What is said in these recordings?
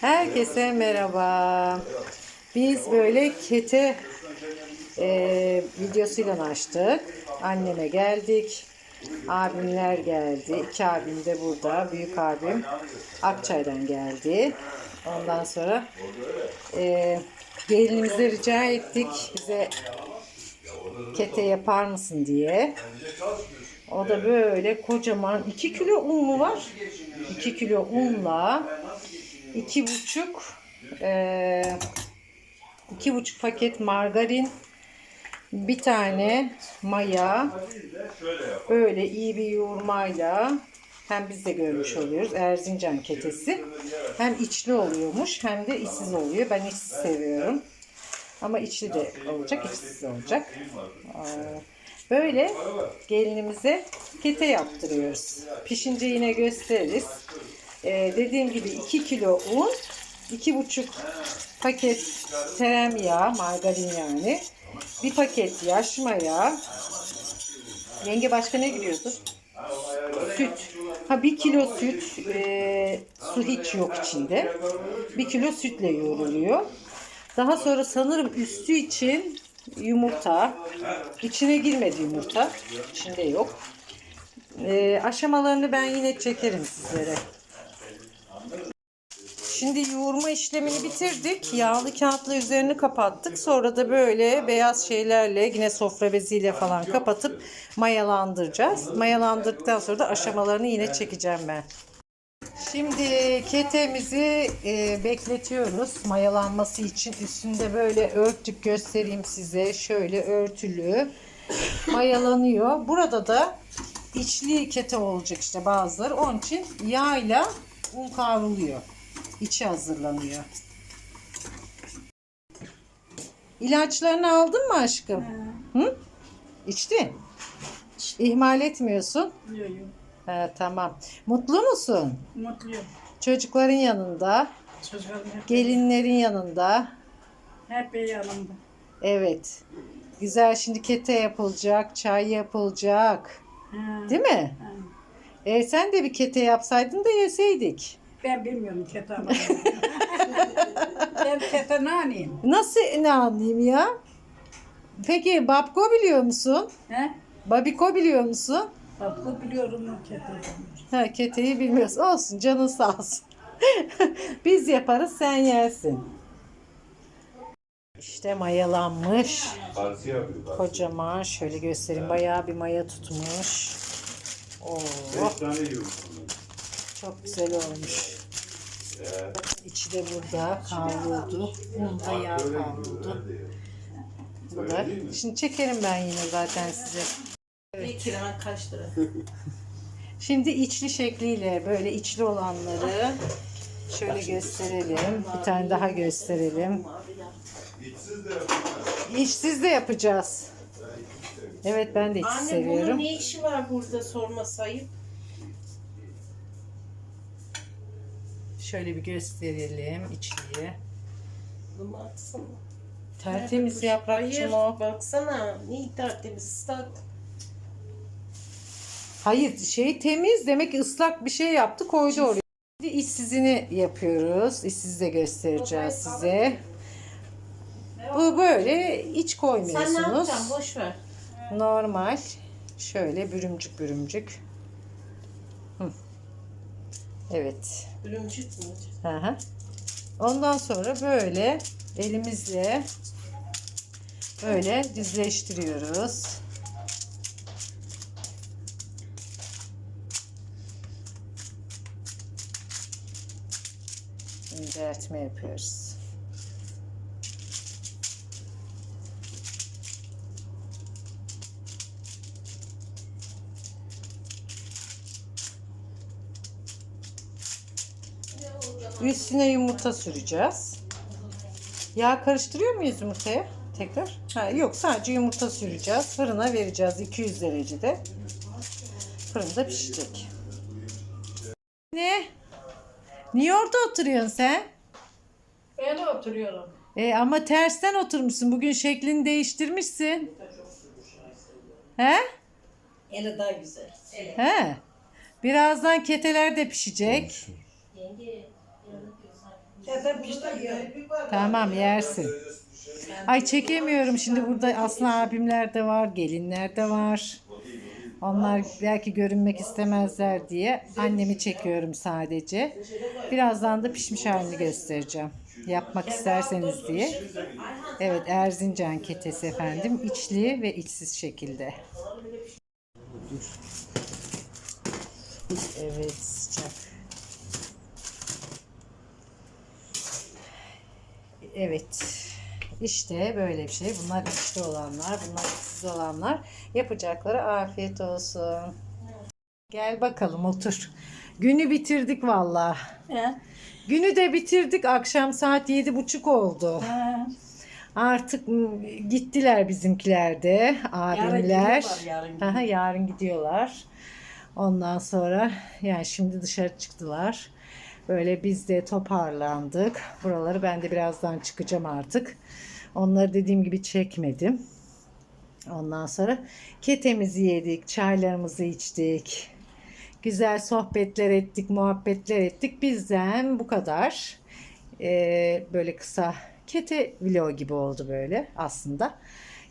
Herkese merhaba. Biz böyle kete e, videosuyla açtık. Anneme geldik. Abimler geldi. İki abim de burada. Büyük abim Akçay'dan geldi. Ondan sonra e, gelinimize rica ettik. Bize kete yapar mısın diye. O da böyle kocaman 2 kilo un mu var? 2 kilo unla iki buçuk eee, iki buçuk paket margarin bir tane maya. Böyle iyi bir yoğurmayla hem biz de görmüş oluyoruz Erzincan ketesi. Hem içli oluyormuş hem de içsiz oluyor. Ben içsiz seviyorum. Ama içli de olacak içsiz olacak. Böyle gelinimize kete yaptırıyoruz. Pişince yine gösteririz ee, dediğim gibi 2 kilo un, 2,5 paket tereyağı, margarin yani. Bir paket yaş maya. Yenge başka ne giriyordu? Süt. Ha 1 kilo süt. ee, su hiç yok içinde. 1 kilo sütle yoğruluyor. Daha sonra sanırım üstü için yumurta. İçine girmedi yumurta. İçinde yok. Ee, aşamalarını ben yine çekerim sizlere. Şimdi yoğurma işlemini bitirdik. Yağlı kağıtla üzerini kapattık. Sonra da böyle beyaz şeylerle yine sofra beziyle falan kapatıp mayalandıracağız. Mayalandırdıktan sonra da aşamalarını yine çekeceğim ben. Şimdi ketemizi e, bekletiyoruz mayalanması için. Üstünde böyle örtük göstereyim size. Şöyle örtülü mayalanıyor. Burada da içli kete olacak işte bazıları. Onun için yağla un kavruluyor. İçi hazırlanıyor. İlaçlarını aldın mı aşkım? Hı? İçtin? İhmal etmiyorsun. Yok yok. He, tamam. Mutlu musun? Mutluyum. Çocukların yanında, Çocuklarım hep, gelinlerin yanında. hep yanımda. Evet. Güzel şimdi kete yapılacak, çay yapılacak. Ha, Değil mi? ha. E, sen de bir kete yapsaydın da yeseydik. Ben bilmiyorum kete ama. ben kete naneyim. Nasıl ne anlayayım ya? Peki babko biliyor musun? He? Babiko biliyor musun? Tatlı biliyorum o kete. Ha, keteyi bilmiyorsun. Olsun canın sağ olsun. Biz yaparız sen yersin. İşte mayalanmış. Parti yapıyor. Parti. Kocaman şöyle göstereyim. Bayağı bir maya tutmuş. Oo, Beş tane yiyoruz. Çok güzel olmuş. Bakın içi de burada kavruldu. Un da yağ kavruldu. Bu da. Şimdi çekerim ben yine zaten size. Bir kilometre kaç lira? Şimdi içli şekliyle böyle içli olanları şöyle gösterelim. Bir tane daha gösterelim. İçsiz de yapacağız. Evet ben de içi Anne bunun seviyorum. ne işi var burada sorma sayıp? Şöyle bir gösterelim içliyi. Bunu atsana. Tertemiz yaprakçım o. baksana. Ne tertemiz ıslak. Hayır şey temiz demek ki ıslak bir şey yaptı koydu oraya. Şimdi işsizini yapıyoruz. İşsiz de göstereceğiz size. Bu böyle iç Sen ne koymuyorsunuz. yapacaksın? Boş ver. Normal. Şöyle bürümcük bürümcük. Evet. Bürümcük mü? Hı hı. Ondan sonra böyle elimizle böyle düzleştiriyoruz. İnceltme yapıyoruz. Üstüne yumurta süreceğiz. Yağ karıştırıyor muyuz yumurtaya? Tekrar? Ha, yok sadece yumurta süreceğiz. Fırına vereceğiz 200 derecede. Fırında pişecek. Ne? Niye orada oturuyorsun sen? Öyle oturuyorum. E, ama tersten oturmuşsun. Bugün şeklini değiştirmişsin. He? Eli daha güzel. He. Birazdan keteler de pişecek. Ya. Tamam yersin. Ay çekemiyorum şimdi burada aslında abimler de var, gelinler de var. Onlar belki görünmek istemezler diye annemi çekiyorum sadece. Birazdan da pişmiş halini göstereceğim. Yapmak isterseniz diye. Evet Erzincan ketesi efendim. içli ve içsiz şekilde. Evet sıcak. Evet. İşte böyle bir şey. Bunlar içli olanlar, bunlar içsiz olanlar. Yapacakları afiyet olsun. Gel bakalım otur. Günü bitirdik valla. He? Günü de bitirdik. Akşam saat yedi buçuk oldu. He. Artık gittiler bizimkiler de. Abimler. yarın. Aha, yarın gidiyorlar. Ondan sonra yani şimdi dışarı çıktılar. Böyle biz de toparlandık. Buraları ben de birazdan çıkacağım artık. Onları dediğim gibi çekmedim. Ondan sonra ketemizi yedik, çaylarımızı içtik. Güzel sohbetler ettik, muhabbetler ettik. Bizden bu kadar. Ee, böyle kısa kete vlog gibi oldu böyle aslında.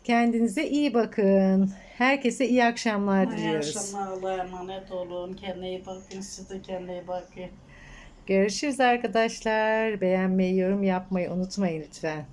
Kendinize iyi bakın. Herkese iyi akşamlar İyi diliyoruz. akşamlar. Allah'a emanet olun. Kendine iyi bakın. Siz de kendine iyi bakın. Görüşürüz arkadaşlar. Beğenmeyi, yorum yapmayı unutmayın lütfen.